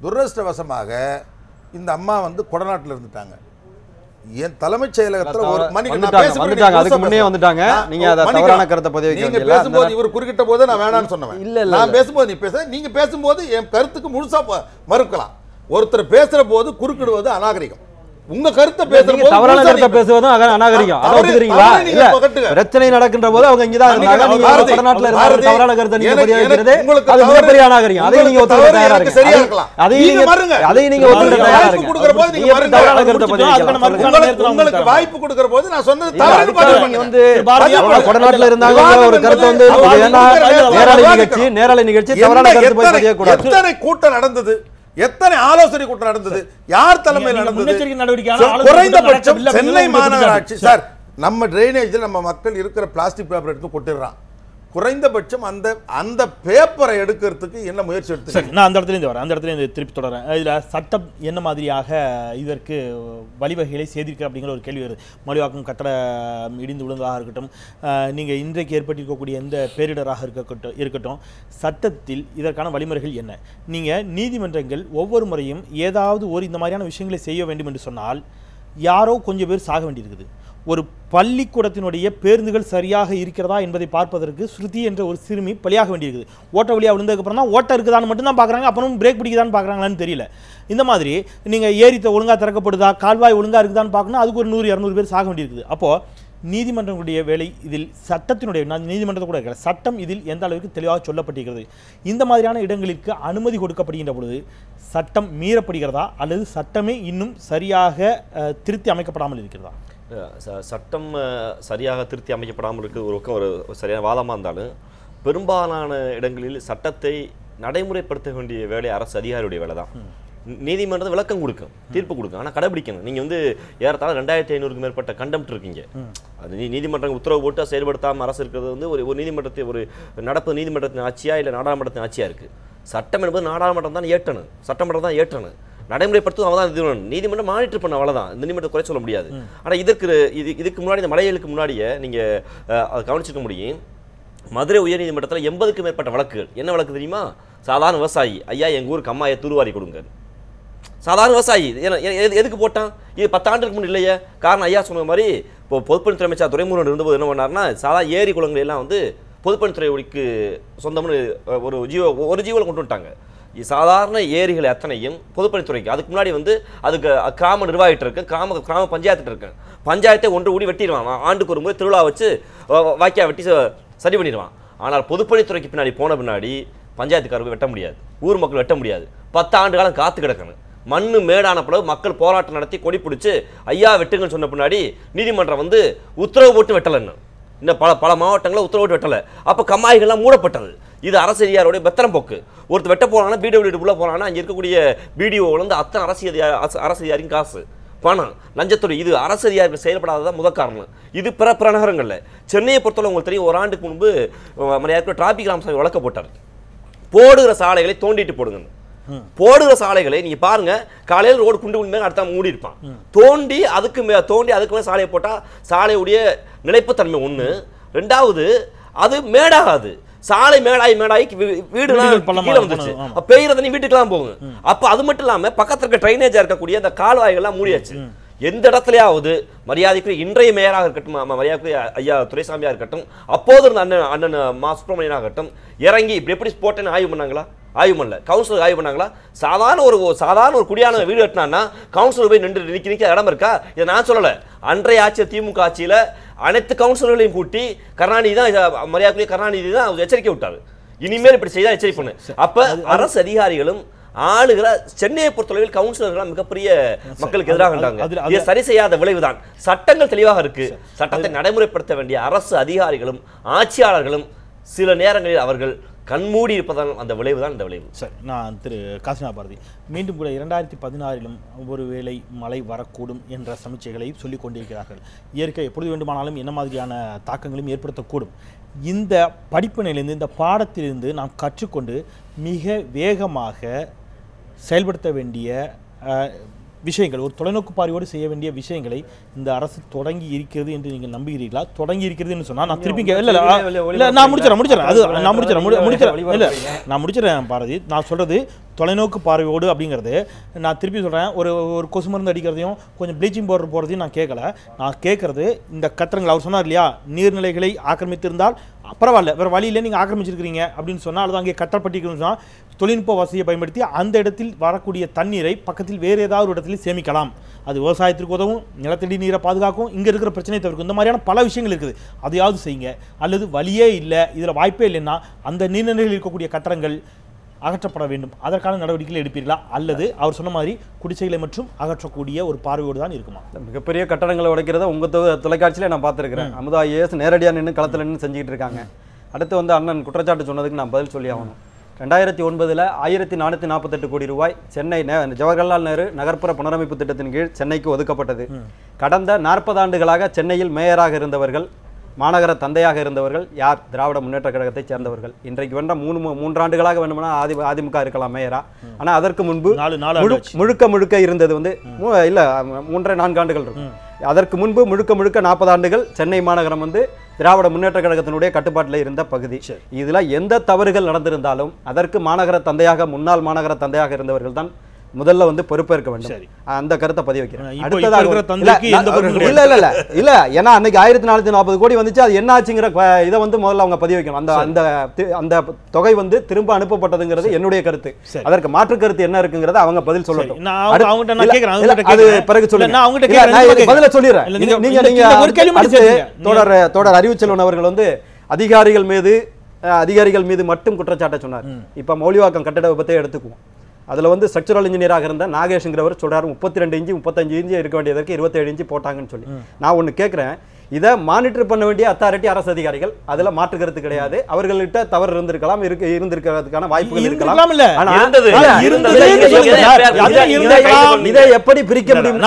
துரதிருஷ்டவசமாக இந்த அம்மா வந்து கொடநாட்டில் இருந்துட்டாங்க என் தலைமைச் செயலகத்துல ஒரு மணிக்கு நான் அதுக்கு முன்னே. வந்துட்டாங்க. நீங்க அதை. தவறான கருத்தை பதிவு வைக்க நீங்க. பேசும்போது இவர் குறுக்கிட்ட போது நான் வேணாம்னு சொன்னேன் இல்ல, இல்ல, நான். பேசும்போது நீ பேச நீங்க பேசும்போது என் கருத்துக்கு முழுசா மறுக்கலாம் ஒருத்தர் பேசுற போது குறுக்கிடுவது அநாகரிகம் உங்க கருத்தை பேசுற நீங்க போது தவறான கருத்தை பேசுவதும் அநாகரிகம் அதை நீங்க இல்ல. பிரச்சனை நடக்கின்ற போது அவங்க நீங்க பாரதி, வடநாட்டுல பாரதி, தவறான கருத்தை நீங்க பதிவு உங்களுக்கு அது மிகப்பெரிய அநாகரிகம் அதையும் நீங்க ஒத்துக்க தயாரா இருக்கு சரியா அதையும் இருக்கலாம். அதையும் நீங்க. அதையும் நீங்க ஒத்துக்க தயாரா இருக்கு கொடுக்கிற போது நீங்க. தவறான அதை கருத்தை பதிவு. உங்களுக்கு வாய்ப்பு கொடுக்கிற போது நான் சொன்னது தவறு பதிவு பண்ணுங்க. வந்து கொடநாட்டுல இருந்தாங்க ஒரு கருத்து வந்து நேரலை நிகழ்ச்சி நேரலை நிகழ்ச்சி தவறான கருத்து போய் எத்தனை- பதிய கூடாது எத்தனை கூட்டம் நடந்தது எத்தனை ஆலோசனை கூட்டம் நடந்தது? யார் தலைமையில் நடந்தது? குறைந்தபட்சம் சென்னை மாநகராட்சி சார் நம்ம டிரைனேஜில் நம்ம மக்கள் இருக்கிற பிளாஸ்டிக் பேப்பர் எடுத்து கொட்டிடுறான் குறைந்தபட்சம் அந்த அந்த பேப்பரை எடுக்கிறதுக்கு என்ன முயற்சி சரி எடுத்து நான் அந்த இடத்துலேருந்து வரேன். அந்த இடத்துல திருப்பி தொடரேன். இதில் சட்டம் என்ன மாதிரியாக இதற்கு வழிவகைகளை செய்திருக்கு அப்படிங்கிற ஒரு கேள்வி வருது. மொழிவாக்கம் கட்டட இடிந்து விழுந்ததாக இருக்கட்டும் நீங்கள் இன்றைக்கு ஏற்பட்டிருக்கக்கூடிய எந்த பேரிடராக இருக்கட்டும் இருக்கட்டும் சட்டத்தில் இதற்கான வழிமுறைகள் என்ன? நீங்கள் நீதிமன்றங்கள் ஒவ்வொரு முறையும் ஏதாவது ஒரு இந்த மாதிரியான விஷயங்களை செய்ய வேண்டும் என்று சொன்னால் யாரோ கொஞ்சம் பேர் சாக வேண்டியிருக்குது. ஒரு பள்ளிக்கூடத்தினுடைய பேருந்துகள் சரியாக இருக்கிறதா என்பதை பார்ப்பதற்கு ஸ்ருதி என்ற ஒரு சிறுமி பலியாக வேண்டியிருக்குது. ஓட்ட வழியாக விழுந்ததுக்கப்புறம் தான் ஓட்ட இருக்குதான்னு மட்டும்தான் பார்க்குறாங்க. அப்புறம் பிரேக் பிடிக்குதான்னு பார்க்குறாங்களான்னு தெரியல. இந்த மாதிரி நீங்கள் ஏரித்த ஒழுங்காக திறக்கப்படுதா கால்வாய் ஒழுங்காக இருக்குதான்னு பார்க்கணும் அதுக்கு ஒரு நூறு இரநூறு பேர் சாக வேண்டியிருக்குது. அப்போது நீதிமன்றங்களுடைய வேலை இதில் சட்டத்தினுடைய நான் நீதிமன்றத்தை கூட இருக்கிற சட்டம் இதில் எந்த அளவுக்கு தெளிவாக சொல்லப்பட்டிருக்கிறது? இந்த மாதிரியான இடங்களுக்கு அனுமதி கொடுக்கப்படுகின்ற பொழுது சட்டம் மீறப்படுகிறதா அல்லது சட்டமே இன்னும் சரியாக திருத்தி அமைக்கப்படாமல் இருக்கிறதா? சட்டம் சரியாக திருத்தி அமைக்கப்படாமல் இருக்கிறது ஒரு பக்கம் ஒரு சரியான வாதமாக இருந்தாலும் பெரும்பாலான இடங்களில் சட்டத்தை நடைமுறைப்படுத்த வேண்டிய வேலை அரசு அதிகாரியுடைய வேலை தான் நீதிமன்றம் விளக்கம் கொடுக்கும் தீர்ப்பு கொடுக்கும். ஆனால் கடைபிடிக்கணும். நீங்கள் வந்து ஏறத்தாழ ரெண்டாயிரத்தி ஐநூறுக்கு மேற்பட்ட கண்டெம்ட் இருக்கீங்க. அது நீ நீதிமன்றம் உத்தரவு போட்டு செயல்படுத்தாமல் அரசு இருக்கிறது வந்து ஒரு ஒரு நீதிமன்றத்தை ஒரு நடப்பு நீதிமன்றத்தின் ஆட்சியா இல்லை நாடாளுமன்றத்தின் ஆட்சியா இருக்குது சட்டம் என்பது நாடாளுமன்றம் தான் ஏற்றணும் சட்டமன்றம் தான் ஏற்றணும் நடைமுறைப்படுத்தும் அவன் தான் இது. நீதிமன்றம் மானிட்டர் பண்ண அவ்வளவுதான். இந்த நீதிமன்றம் குறை சொல்ல முடியாது. ஆனா இதற்கு இது இதுக்கு முன்னாடி இந்த மலையலுக்கு முன்னாடியே நீங்க அஹ், அதை கவனிச்சிக்க முடியும். மதுரை உயர்நீதிமன்றத்தில் எண்பதுக்கும் மேற்பட்ட வழக்குகள். என்ன வழக்கு தெரியுமா? சாதாரண விவசாயி. ஐயா எங்க ஊருக்கு அம்மாயை தூர்வாரி கொடுங்க சாதாரண விவசாயி. எதுக்கு போட்டான்? இது பத்தாண்டுக்கு முன் இல்லையே. காரணம் ஐயா சொன்ன மாதிரி இப்போ பொதுப்பணித்துறை அமைச்சர் துறைமுருகன் இருந்தபோது என்ன பண்ணாருன்னா சாதா ஏரி குளங்களை எல்லாம் வந்து பொதுப்பணித்துறைக்கு சொந்தம்னு ஒரு ஜீவோ ஒரு ஜீவோல கொண்டு வந்துட்டாங்க. சாதாரண ஏரிகள் அத்தனையும் பொதுப்பணித்துறைக்கு. அதுக்கு முன்னாடி வந்து அதுக்கு கிராம நிர்வாகிட்டு இருக்கு. கிராம கிராம பஞ்சாயத்துட்டு இருக்கு. பஞ்சாயத்தை ஒன்று கூடி வெட்டிடுவான். ஆண்டுக்கு ஒரு முறை திருவிழா வச்சு வ- வாய்க்கா வெட்டி ச- சரி பண்ணிடுவான். ஆனால் பொதுப்பணித்துறைக்கு பின்னாடி போன பின்னாடி பஞ்சாயத்துக்காரர்கள் வெட்ட முடியாது. ஊர் மக்கள் வெட்ட முடியாது. பத்து ஆண்டு காலம் காத்து கிடக்கணும். மண் மேடான பிறகு மக்கள் போராட்டம் நடத்தி கொடி பிடிச்சி ஐயா வெட்டுங்கன்னு சொன்ன பின்னாடி நீதிமன்றம் வந்து உத்தரவு போட்டு வெட்டலைன்னு. இன்னும் பல பல மாவட்டங்களில் உத்தரவு போட்டு வெட்டலை. அப்போ கம்மாய்கள்லாம் மூடப்பட்டது. இது அரசியலுடைய பெத்தனம் போக்கு. ஒருத்தர் வெட்ட போனாங்கன்னா பிடபிள்யூடி உள்ள போனாங்கன்னா அங்கே இருக்கக்கூடிய பிடிஓ வந்து அத்தனை அரசியல் அரசு அதிகாரியும் காசு. பணம் லஞ்சத்துறை இது அரசு அதிகாரிகள் செயல்படாததான் முத காரணம். இது பிற பிற நகரங்களில். சென்னையை பொறுத்தவரை உங்களுக்கு தெரியும் ஒரு ஆண்டுக்கு முன்பு மரியாதை டிராபிக் ராமசாமி வழக்க போட்டார். போடுகிற சாலைகளை தோண்டிட்டு போடுங்க போடுகிற சாலைகளை நீங்க பாருங்க காலையில் ரோடு குண்டு குண்டு அடுத்த மூடி இருப்பான். தோண்டி அதுக்கு மே தோண்டி அதுக்கு மேல சாலையை போட்டா சாலையுடைய நிலைப்புத்தன்மை ஒண்ணு. ரெண்டாவது அது மேடாகாது. சாலை மேடாகி வீ- வீடுலாம் கீழே வந்துச்சு ஆமா. அப்ப பெய்யுற தண்ணி வீட்டுக்கெல்லாம் போகும் அப்ப அது மட்டும் இல்லாம பக்கத்துல இருக்க ட்ரைனேஜா இருக்கக்கூடிய அந்த கால்வாய்கள்லாம் மூடியாச்சு. எந்த இடத்துலயாவது மரியாதைக்குரிய இன்றைய மேயராக இருக்கட்டும் ம- மரியாதைக்குரிய ஐயா துரைசாமியா இருக்கட்டும் அப்போது இருந்த அண்ணன் அண்ணன் மா சுப்பிரமணியனாக இருக்கட்டும் இறங்கி இப்படி எப்படி போட்டேன்னு ஆய்வு பண்ணாங்களா? ஆய்வு பண்ணல கவுன்சிலர் ஆய்வு பண்ணாங்களா? சாதாரண ஒரு சாதாரண ஒரு குடியான வீடு கட்டினான்னா கவுன்சிலர் போய் நின்று நிக்க நிக்க இடம் இருக்கா? இதை நான் சொல்லல. அன்றைய ஆட்சி திமுக ஆட்சியில அனைத்து கவுன்சிலர்களையும் கூட்டி கருணாநிதி தான் மரியாதைக்குரிய கருணாநிதி தான் எச்சரிக்கை விட்டாரு. இனிமேல் இப்படி செய்தா எச்சரிக்கை பண்ணு. அப்ப அரசு அதிகாரிகளும் ஆளுகிற சென்னையை பொறுத்தளவில் கவுன்சிலர்கள் மிகப்பெரிய மக்களுக்கு எதிராக இதை சரி செய்யாத விளைவுதான். சட்டங்கள் தெளிவாக இருக்கு. சட்டத்தை நடைமுறைப்படுத்த வேண்டிய அரசு அதிகாரிகளும் ஆட்சியாளர்களும் சில நேரங்களில் அவர்கள் கண்மூடி இருப்பதால் அந்த விளைவு தான் இந்த விளைவு. சார் நான் திரு காசினா பாரதி மீண்டும் கூட இரண்டாயிரத்தி பதினாறிலும் ஒருவேளை மழை வரக்கூடும் என்ற சமீட்சைகளை சொல்லிக் கொண்டிருக்கிறார்கள். இயற்கை எப்பொழுது வேண்டுமானாலும் என்ன மாதிரியான தாக்கங்களும் ஏற்படுத்தக்கூடும். இந்த படிப்பினையிலிருந்து இந்த பாடத்திலிருந்து நாம் கற்றுக்கொண்டு மிக வேகமாக செயல்படுத்த வேண்டிய விஷயங்கள் ஒரு தொலைநோக்கு பார்வையோடு செய்ய வேண்டிய விஷயங்களை இந்த அரசு தொடங்கி இருக்கிறது என்று நீங்கள் நம்புகிறீர்களா? தொடங்கி இருக்கிறதுன்னு சொன்னா நான் திருப்பி இல்ல இல்ல, நான் முடிச்சிடறேன் முடிச்சிடறேன். அது நான் முடிச்சிடறேன் முடிச்சிடறேன். இல்ல. நான் முடிச்சிடறேன் பாரதி. நான் சொல்றது தொலைநோக்கு பார்வையோடு அப்படிங்கிறது. நான் திருப்பி சொல்றேன் ஒரு ஒரு கொசு மருந்து அடிக்கிறதையும் கொஞ்சம் ப்ளீச்சிங் பவுடர் போடுறதையும் நான் கேட்கல. நான் கேட்கறது இந்த கத்திரங்கள் அவர் சொன்னார் இல்லையா நீர்நிலைகளை ஆக்கிரமித்திருந்தால் பரவாயில்ல வேறு வழியில் நீங்கள் ஆக்கிரமிச்சிருக்கிறீங்க அப்படின்னு சொன்னால் அல்லது அங்கே கட்டப்பட்டிருக்கணும்னு சொன்னால் தொழில்நுட்ப வசதியை பயன்படுத்தி அந்த இடத்தில் வரக்கூடிய தண்ணீரை பக்கத்தில் வேறு ஏதாவது ஒரு இடத்துல சேமிக்கலாம். அது விவசாயத்திற்கு உதவும் நிலத்தடி நீரை பாதுகாக்கும் இங்கே இருக்கிற பிரச்சனையை தவிர்க்கும். இந்த மாதிரியான பல விஷயங்கள் இருக்குது. அதையாவது செய்யுங்க. அல்லது வழியே இல்லை இதில் வாய்ப்பே இல்லைன்னா அந்த நீர்நிலைகளில் இருக்கக்கூடிய கட்டடங்கள் அகற்றப்பட வேண்டும். அதற்கான நடவடிக்கைகள் எடுப்பீர்களா? அல்லது அவர் சொன்ன மாதிரி குடிசைகளை மற்றும் அகற்றக்கூடிய ஒரு பார்வையோடு தான் இருக்குமா? மிகப்பெரிய கட்டடங்களை உடைக்கிறத உங்க தொ- தொலைக்காட்சியில நான் பார்த்திருக்கிறேன். அமுதா ஐஏஎஸ் நேரடியா நின்று களத்துல நின்று செஞ்சுக்கிட்டு இருக்காங்க. அடுத்து வந்து அண்ணன் குற்றச்சாட்டு சொன்னதுக்கு நான் பதில் சொல்லி ஆகணும். ரெண்டாயிரத்தி ஒன்பதுல ஆயிரத்தி நானூற்றி நாற்பத்தெட்டு கோடி ரூபாய் சென்னை நே- ஜவஹர்லால் நேரு நகர்ப்புற புனரமைப்பு திட்டத்தின் கீழ் சென்னைக்கு ஒதுக்கப்பட்டது. கடந்த நாற்பது ஆண்டுகளாக சென்னையில் மேயராக இருந்தவர்கள் மாநகர தந்தையாக இருந்தவர்கள் யார்? திராவிட முன்னேற்ற கழகத்தைச் சேர்ந்தவர்கள். இன்றைக்கு வேண்ட மூணு மூன்றாண்டுகளாக வேண்டுமானா ஆதி அதிமுக இருக்கலாம் மேயரா. ஆனா அதற்கு முன்பு. முழுக்க முழுக்க இருந்தது வந்து இல்ல மூன்றரை நான்கு ஆண்டுகள் இருக்கும் அதற்கு முன்பு முழுக்க முழுக்க நாற்பது ஆண்டுகள் சென்னை மாநகரம் வந்து திராவிட முன்னேற்ற கழகத்தினுடைய கட்டுப்பாட்டில் இருந்த பகுதி. இதுல எந்த தவறுகள் நடந்திருந்தாலும் அதற்கு மாநகர தந்தையாக முன்னாள் மாநகர தந்தையாக இருந்தவர்கள் தான் முதல்ல வந்து பொறுப்பேற்க வேண்டும். அந்த கருத்தை பதிவு வைக்கிறேன். இல்ல, இல்ல, இல்ல இல்ல ஏன்னா அன்னைக்கு ஆயிரத்தி நானூத்தி நாற்பது கோடி வந்துச்சு. அது என்ன ஆச்சுங்கிற இதை வந்து முதல்ல அவங்க பதிவு வைக்கணும். அந்த அந்த அந்த தொகை வந்து திரும்ப அனுப்பப்பட்டதுங்கிறது என்னுடைய கருத்து. அதற்கு மாற்று கருத்து என்ன இருக்குங்கிறத அவங்க பதில் சொல்லட்டும். அவங்ககிட்ட அது. பிறகு சொல்லுங்க. பதில சொல்லிடுறேன். நீங்க நீங்க-. தொடர் தொடர் அறிவுச்செல்வன் அவர்கள் வந்து அதிகாரிகள் மீது அதிகாரிகள் மீது மட்டும் குற்றச்சாட்டை சொன்னார். இப்ப மௌலிவாக்கம் கட்டட விபத்தை எடுத்துக்குவோம். அதுல வந்து ஸ்ட்ரக்சரல் இன்ஜினியராக இருந்த நாகேஷ்ங்கிறவர் சொல்றாரு முப்பத்தி ரெண்டு இன்ச்சு முப்பத்தஞ்சு இன்ச்சு இருக்க வேண்டியதற்கு இருபத்தேழு இன்ச்சு போட்டாங்கன்னு சொல்லி. நான் ஒண்ணு கேட்கிறேன் இதை மானிட்டர் பண்ண வேண்டிய அத்தாரிட்டி அரசு அதிகாரிகள். அதுல மாற்று கருத்து கிடையாது. அவர்கள்ட்ட தவறு இருந்திருக்கலாம் இருக்கு இருந்திருக்கிறதுக்கான வாய்ப்புகள் இருக்கலாம். இல்ல. இதை- எப்படி பிரிக்க முடியும்?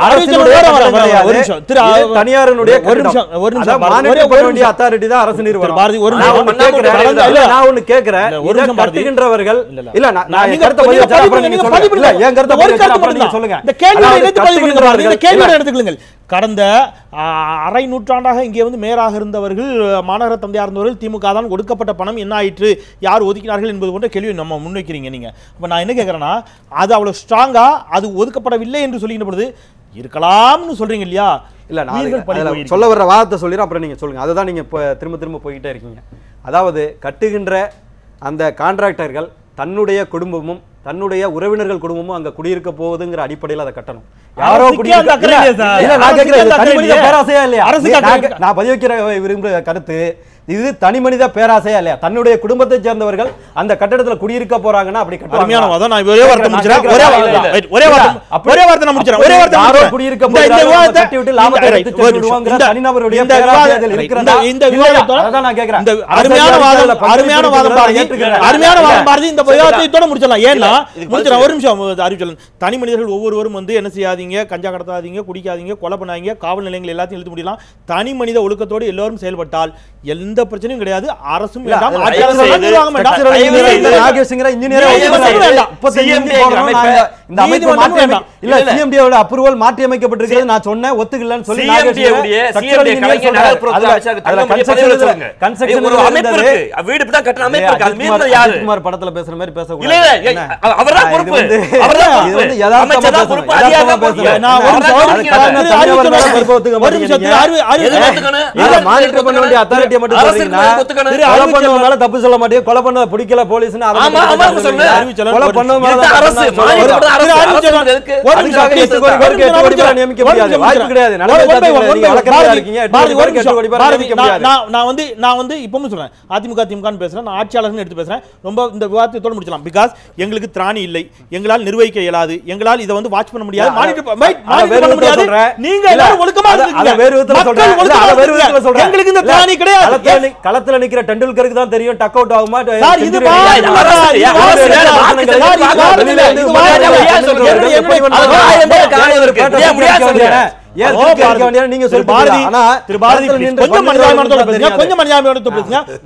அரசினுடைய நிமிஷம். authority தான் அரசு நிறுவனம். நான் நிமிஷம். ஒண்ணு கேட்கிறேன். கட்டுகின்றவர்கள் இல்ல, இல்ல. இல்ல, நான் நான் நீங்க என் கருத்தை பதிவு பதிவு வச்சா பதிவு அப்புறம் நீங்க பண்ணுங்க, சொல்லுங்க. பதிவு இல்ல, பண்ணுங்க. என் கருத்தை ஒரு பதிவு வச்சா கருத்து அப்புறம் நீங்க மட்டும்தான். சொல்லுங்க. இந்த கேள்வியோட அதாவது எடுத்து பதிவு பண்ணுங்க பாரதி. இந்த கேள்வியோட இல்ல, எடுத்துக்கொள்ளுங்கள் கடந்த அரை நூற்றாண்டாக இங்கே வந்து மேயராக இருந்தவர்கள் மாநகர தந்தையாக இருந்தவர்கள் திமுக தான் ஒடுக்கப்பட்ட பணம் என்ன ஆயிற்று யார் ஒதுக்கினார்கள் என்பது போன்ற கேள்வி நம்ம முன்வைக்கிறீங்க நீங்க அப்ப நான் என்ன கேட்கறேன்னா அது அவ்வளவு ஸ்ட்ராங்கா அது ஒதுக்கப்படவில்லை என்று சொல்லுகின்ற இருக்கலாம்னு சொல்றீங்க இல்லையா இல்ல நான். சொல்ல வர்ற வாதத்தை சொல்லிடுறேன் அப்புறம் நீங்க சொல்லுங்க அதுதான் நீங்க இப்போ திரும்ப திரும்ப போய்கிட்டே இருக்கீங்க அதாவது கட்டுகின்ற அந்த கான்ட்ராக்டர்கள் தன்னுடைய குடும்பமும் தன்னுடைய உறவினர்கள் குடும்பமும் அங்க குடியிருக்க போகுதுங்கிற அடிப்படையில் அதை கட்டணும். யாரோ குடியிருக்க- நான் அரசுக்கே கேட்கிறேன், அந்த இது அக்கறை தனி மனித இல்லையா? பேராசையா இல்லையா? அரசுக்கு நான் அக்கறை கே- நான் பதிவு வைக்கிற விரும்புகிற கருத்து இது தனி மனித பேராசையா இல்லையா? தன்னுடைய குடும்பத்தை சேர்ந்தவர்கள் அந்த கட்டடத்துல குடியிருக்க போறாங்கன்னா அப்படி நான் ஒரே வார்த்தை கேட்கிறேன். ஒரே வார்த்தை. ஒரே வார்த்தை. ஒரே வார்த்தை நான் முடிச்சிடறேன் ஒரே வார்த்தை யாரோ. குடியிருக்க இந்த போறாங்க, விவாதத்தை கட்டி விட்டு லாபத்தை எடுத்து இந்த- தனிநபருடைய இந்த இருக்கிறதா? விவாதத்தோட- அதான் நான் கேட்கிறேன். இந்த அருமையான வாதம் அருமையான? வாதம். அருமையான. வாதம் பாரதி இந்த விவாதத்தை இதோட முடிச்சிடலாம் ஏன்னா பதில் ஒரு நிமிஷம் அறிவிச்சலன் தனி மனிதர்கள் ஒவ்வொருவரும் வந்து என்ன செய்யாதீங்க? கஞ்சா கடத்தாதீங்க குடிக்காதீங்க கொலை பண்ணாதீங்க காவல் நிலையங்கள் எல்லாத்தையும் இழுத்து முடியலாம் தனி மனித ஒழுக்கத்தோடு எல்லோரும் செயல்பட்டால் எந்த பிரச்சனையும் கிடையாது. அரசும் நீதிமன்றம் மாற்றி அமைக்கப்பட்டிருக்கிறது. நான் சொன்னேன், ஒத்துக்கலன்னு சொல்லி. வீடு படத்துல பேசுற மாதிரி பேசக்கூடாது. monitor பண்ண வேண்டிய authority மட்டும் கொலை தப்பு சொல்ல மாட்டீங்க கொலை பண்ண பிடிக்கல சொல்றேன். அதிமுக திமுகன்னு பேசுறேன். நான் ஆட்சியாளர்னு எடுத்து பேசுறேன். ரொம்ப இந்த விவாதத்தோட முடிச்சலாம் பிகாஸ் எங்களுக்கு திராணி இல்லை. எங்களால் நிர்வகிக்க இயலாது. எங்களால் இதை வந்து வாட்ச் பண்ண முடியாது. நீங்க எல்லாரும் ஒழுக்கமா. எங்களுக்கு இந்த திராணி கிடையாது. களத்துல களத்துல நிக்கிற டெண்டுல்கருக்கு தான் தெரியும் டக் அவுட் ஆகுமா சார் இது.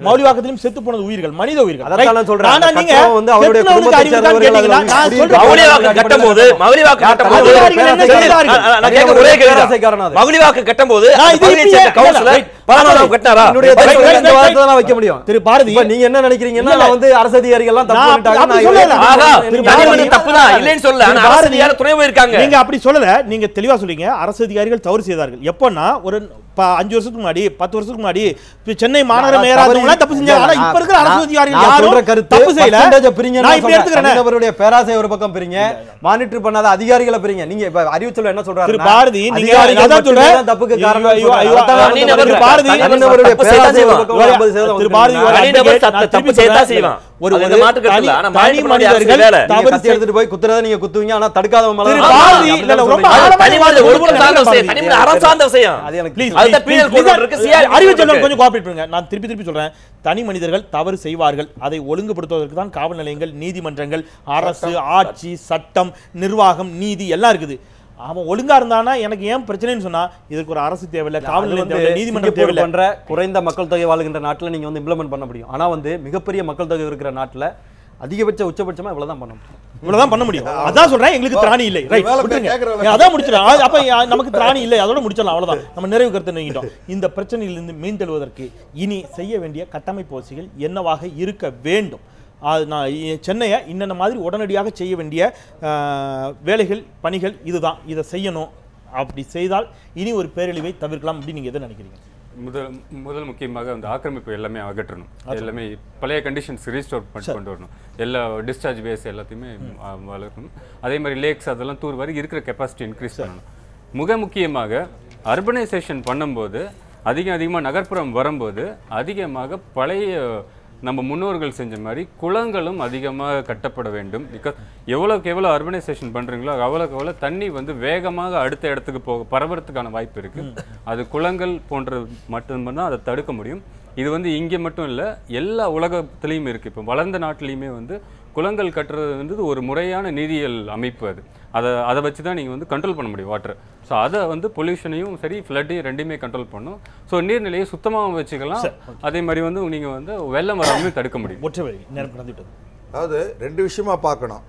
மௌலிவாக்கத்திலும் செத்து போனது உயிர்கள் மனித உயிர்கள். நான் சொல்றேன். ஆனா நீங்க கட்டம் வந்து அவருடைய செத்துனவனுக்கு குடும்பத்தை கட்டினாரா? இந்த தான் வைக்க முடியும். திரு பாரதி நீங்க என்ன நினைக்கிறீங்கன்னா நான் வந்து அரசு அதிகாரிகள் எல்லாம் தப்பு பண்ணிட்டாங்க தனி தப்பு இல்லைன்னு சொல்ல அரசு துணை போயிருக்காங்க. நீங்க அப்படி சொல்லல. நீங்க தெளிவா சொல்றீங்க. அரசு அதிகாரிகள் தவறு செய்தார்கள். எப்பன்னா ஒரு அஞ்சு வருஷத்துக்கு முன்னாடி பத்து வருஷத்துக்கு முன்னாடி சென்னை மாநகர நான் மேயரா தவறு இருந்தவங்க தப்பு செஞ்சாங்க ஆனா இப்ப இருக்கிற அரசு அதிகாரிகள் யாரும் கருத்து தப்பு செய்யல பிரிங்க நான் இப்படி எடுத்துக்கிறேன் தனிநபருடைய பேராசை ஒரு பக்கம் பிரிங்க மானிட்டர் பண்ணாத அதிகாரிகளை பிரிங்க நீங்க இப்ப அறிவிச்சல் என்ன சொல்றாரு பாரதி, நீங்க அதான் சொல்றேன். தப்புக்கு காரணம் பாரதி, தப்பு பேராசை செய்யத்தான் ஒரு பக்கம் செய்வான். 50 சதவீதம் திரு பாரதி, ஒரு. தனி- மனிதர்கள் தவறு எடுத்துட்டு போய் குத்துறத நீங்க குத்துவீங்க. ஆனா தடுக்காத அறிவு இருக்கு. கொஞ்சம் கோஆபரேட் பண்ணுங்க. நான் திருப்பி திருப்பி சொல்றேன். தனி மனிதர்கள் தவறு செய்வார்கள். அதை ஒழுங்குபடுத்துவதற்கு தான் காவல் நிலையங்கள் நீதிமன்றங்கள் அரசு ஆட்சி சட்டம் நிர்வாகம் நீதி எல்லாம் இருக்குது. அவன் ஒழுங்கா இருந்தானா எனக்கு ஏன் பிரச்சனைன்னு சொன்னா இதுக்கு ஒரு அரசு தேவையில்லை காவல் நிலையம் நீதிமன்றம் தேவையில்லை. பண்ற குறைந்த மக்கள் தொகை வாழ்கின்ற நாட்டுல நீங்க வந்து இம்ப்ளிமெண்ட் பண்ண முடியும். ஆனா வந்து மிகப்பெரிய மக்கள் தொகை இருக்கிற நாட்டுல அதிகபட்ச உச்சபட்சமா இவ்வளவுதான் பண்ண முடியும். இவ்வளவுதான் பண்ண முடியும். அதான் சொல்றேன் எங்களுக்கு திராணி இல்லை. ரைட் விட்டுருங்க. அதான் முடிச்சிடலாம் அப்ப நமக்கு திராணி இல்லை. அதோட முடிச்சிடலாம் அவ்வளவுதான். நம்ம நிறைவு கருத்து நீங்கிட்டோம். இந்த பிரச்சனையிலிருந்து மீண்டெழுவதற்கு இனி செய்ய வேண்டிய கட்டமைப்பு வசதிகள் என்னவாக இருக்க வேண்டும்? அது நான் சென்னையை இன்னென்ன மாதிரி உடனடியாக செய்ய வேண்டிய வேலைகள் பணிகள் இதுதான். இதை செய்யணும். அப்படி செய்தால் இனி ஒரு பேரழிவை தவிர்க்கலாம் அப்படின்னு நீங்க எதை நினைக்கிறீங்க? முதல் முதல் முக்கியமாக அந்த ஆக்கிரமிப்பு எல்லாமே அகற்றணும். எல்லாமே பழைய கண்டிஷன்ஸ் ரீஸ்டோர் பண்ணி கொண்டு வரணும் எல்லா டிஸ்சார்ஜ் பேஸ் எல்லாத்தையுமே வளர்க்கணும். அதே மாதிரி லேக்ஸ் அதெல்லாம் தூர் வரை இருக்கிற கெப்பாசிட்டி இன்க்ரீஸ் பண்ணணும். மிக முக்கியமாக அர்பனைசேஷன் பண்ணும்போது அதிகம் அதிகமாக நகர்ப்புறம் வரும்போது அதிகமாக பழைய நம்ம முன்னோர்கள் செஞ்ச மாதிரி குளங்களும் அதிகமாக கட்டப்பட வேண்டும். பிகாஸ் எவ்வளோக்கு எவ்வளோ அர்பனைசேஷன் பண்ணுறீங்களோ அவ்வளோக்கு எவ்வளோ தண்ணி வந்து வேகமாக அடுத்த இடத்துக்கு போக பரவறதுக்கான வாய்ப்பு இருக்குது அது குளங்கள் போன்ற மட்டும்தான் அதை தடுக்க முடியும். இது வந்து இங்கே மட்டும் இல்லை எல்லா உலகத்துலேயும் இருக்குது இப்போ வளர்ந்த நாட்டிலையுமே வந்து குளங்கள் கட்டுறது வந்து ஒரு முறையான நீதியியல் அமைப்பு அது. அதை அதை வச்சு தான் நீங்கள் வந்து கண்ட்ரோல் பண்ண முடியும் வாட்டர் ஸோ அதை வந்து பொல்யூஷனையும் சரி ஃப்ளட்டையும் ரெண்டுமே கண்ட்ரோல் பண்ணும். ஸோ நீர்நிலையை சுத்தமாகவும் வச்சுக்கலாம். அதே மாதிரி வந்து நீங்கள் வந்து வெள்ளம் வராமல் தடுக்க முடியும். அதாவது ரெண்டு விஷயமா பார்க்கணும்.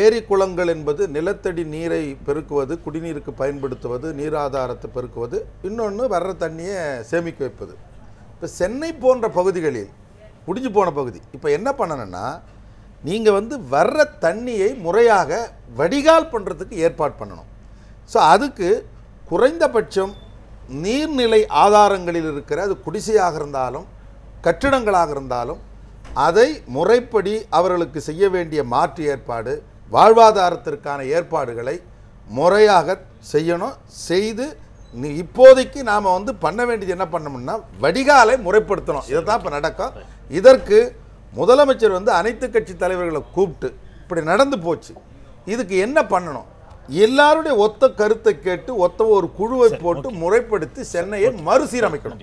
ஏரி குளங்கள் என்பது நிலத்தடி நீரை பெருக்குவது குடிநீருக்கு பயன்படுத்துவது நீராதாரத்தை பெருக்குவது இன்னொன்று வர்ற தண்ணியை சேமிக்க வைப்பது. இப்போ சென்னை போன்ற பகுதிகளில் முடிஞ்சு போன பகுதி இப்போ என்ன பண்ணணும்னா நீங்கள் வந்து வர்ற தண்ணியை முறையாக வடிகால் பண்ணுறதுக்கு ஏற்பாடு பண்ணணும். ஸோ அதுக்கு குறைந்தபட்சம் நீர்நிலை ஆதாரங்களில் இருக்கிற அது குடிசையாக இருந்தாலும் கட்டிடங்களாக இருந்தாலும் அதை முறைப்படி அவர்களுக்கு செய்ய வேண்டிய மாற்று ஏற்பாடு வாழ்வாதாரத்திற்கான ஏற்பாடுகளை முறையாக செய்யணும். செய்து நீ- இப்போதைக்கு நாம் வந்து பண்ண வேண்டியது என்ன பண்ணணும்னா வடிகாலை முறைப்படுத்தணும். இதை தான் இப்போ நடக்கும். இதற்கு முதலமைச்சர் வந்து அனைத்து கட்சி தலைவர்களை கூப்பிட்டு இப்படி நடந்து போச்சு. இதுக்கு என்ன பண்ணணும்? எல்லாருடைய ஒத்த கருத்தை கேட்டு ஒத்த ஒரு குழுவை போட்டு முறைப்படுத்தி சென்னையை மறுசீரமைக்கணும்.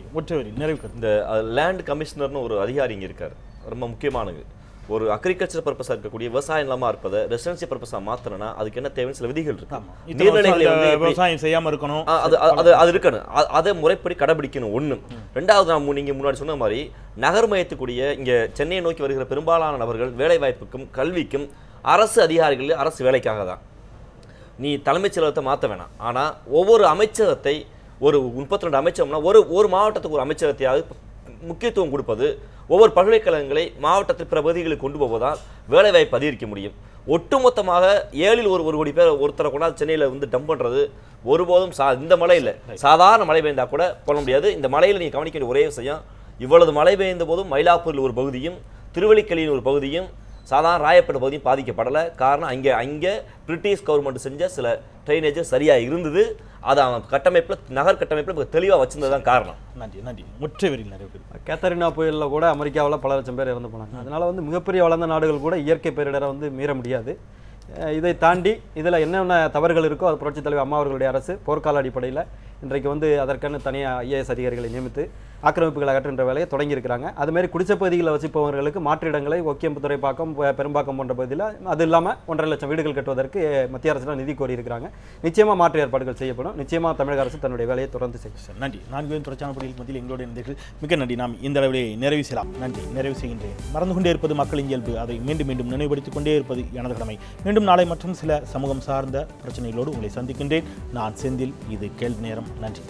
நிறைவு இந்த லேண்ட் கமிஷனர்னு ஒரு அதிகாரி இங்க இருக்காரு. ரொம்ப முக்கியமானது. ஒரு அக்ரிகல்ச்சர் பர்பஸாக இருக்கக்கூடிய விவசாய நிலமா இருப்பதை ரெசிடென்சியல் பர்பஸாக மாற்றணும்னா அதுக்கு என்ன தேவைன்னு சில விதிகள் இருக்கு. நீர்நிலைகளை வந்து விவசாயம் செய்யாம இருக்கணும். அது அது- இருக்கணும். அதை முறைப்படி கடைபிடிக்கணும் ஒண்ணு. ரெண்டாவது நான் மு- நீங்க முன்னாடி சொன்ன மாதிரி நகர்மயத்துக்குரிய இங்க சென்னையை நோக்கி வருகிற பெரும்பாலான நபர்கள் வேலை வாய்ப்புக்கும் கல்விக்கும் அரசு அதிகாரிகள் அரசு வேலைக்காக தான். நீ தலைமைச் செயலகத்தை மாற்ற வேணாம். ஆனா ஒவ்வொரு அமைச்சகத்தை ஒரு முப்பத்தி ரெண்டு அமைச்சகம்னா ஒரு ஒரு மாவட்டத்துக்கு ஒரு அமைச்சகத்தையாவது முக்கியத்துவம் கொடுப்பது ஒவ்வொரு பல்கலைக்கழகங்களை மாவட்டத்தில் பிற பகுதிகளுக்கு கொண்டு போவதால் வேலைவாய்ப்பு அதிகரிக்க முடியும். ஒட்டுமொத்தமாக ஏழில் ஒரு ஒரு கோடி பேர் ஒருத்தரை கொண்டாந்து சென்னையில் வந்து டம்ப் பண்ணுறது ஒருபோதும் சா இந்த மழை இல்லை. சாதாரண மழை பெய்ந்தால் கூட கொள்ள முடியாது. இந்த மழையில் நீங்கள் கவனிக்க வேண்டிய ஒரே விஷயம் இவ்வளவு மழை பெய்ந்த போதும் மயிலாப்பூரில் ஒரு பகுதியும் திருவள்ளிக்கலியில் ஒரு பகுதியும் சாதாரண ராயப்பேட்டை பகுதியும் பாதிக்கப்படலை. காரணம் அங்கே அங்கே பிரிட்டிஷ் கவர்மெண்ட் செஞ்ச சில ட்ரைனேஜ் சரியாக இருந்தது. அதை அவன் கட்டமைப்பில் நகர் கட்டமைப்பில் தெளிவாக வச்சிருந்தது தான் காரணம். நன்றி நன்றி. ஒற்றை வரி நிறைவு கருத்து கேத்தரினா புயல்ல கூட அமெரிக்காவில் பல லட்சம் பேர் இறந்து போனாங்க. அதனால வந்து மிகப்பெரிய வளர்ந்த நாடுகள் கூட இயற்கை பேரிடரை வந்து மீற முடியாது. இதை தாண்டி இதில் என்னென்ன தவறுகள் இருக்கோ அது புரட்சித் தலைவர் அம்மா அவர்களுடைய அரசு போர்க்கால அடிப்படையில் இன்றைக்கு வந்து அதற்கான தனியாக ஐஏஎஸ் அதிகாரிகளை நியமித்து ஆக்கிரமிப்புகளை அகற்றுகின்ற வேலையை தொடங்கியிருக்கிறாங்க. அதுமாரி குடிச்ச பகுதிகளில் வசிப்பவர்களுக்கு மாற்று இடங்களை ஒக்கியம்புத்துறை பாக்கம் பெ- பெரும்பாக்கம் போன்ற பகுதியில் அது இல்லாமல் ஒன்றரை லட்சம் வீடுகள் கட்டுவதற்கு மத்திய அரசு நிதி கோரியிருக்கிறாங்க. நிச்சயமாக மாற்று ஏற்பாடுகள் செய்யப்படும். நிச்சயமாக தமிழக அரசு தன்னுடைய வேலையை தொடர்ந்து செய்யும். சார் நன்றி. நான்கு பேரும் தொடர்ச்சியான பணியில் மத்தியில் எங்களுடைய இருந்தீர்கள் மிக்க நன்றி. நாம் இந்த அளவிலே நிறைவு செய்யலாம். நன்றி. நிறைவு செய்கின்றேன். மறந்து கொண்டே இருப்பது மக்களின் இயல்பு. அதை மீண்டும் மீண்டும் நினைவுபடுத்திக் கொண்டே இருப்பது எனது கடமை. மீண்டும் நாளை மற்றும் சில சமூகம் சார்ந்த பிரச்சனைகளோடு உங்களை சந்திக்கின்றேன். நான் செந்தில். இது கேள்வி நேரம். நன்றி.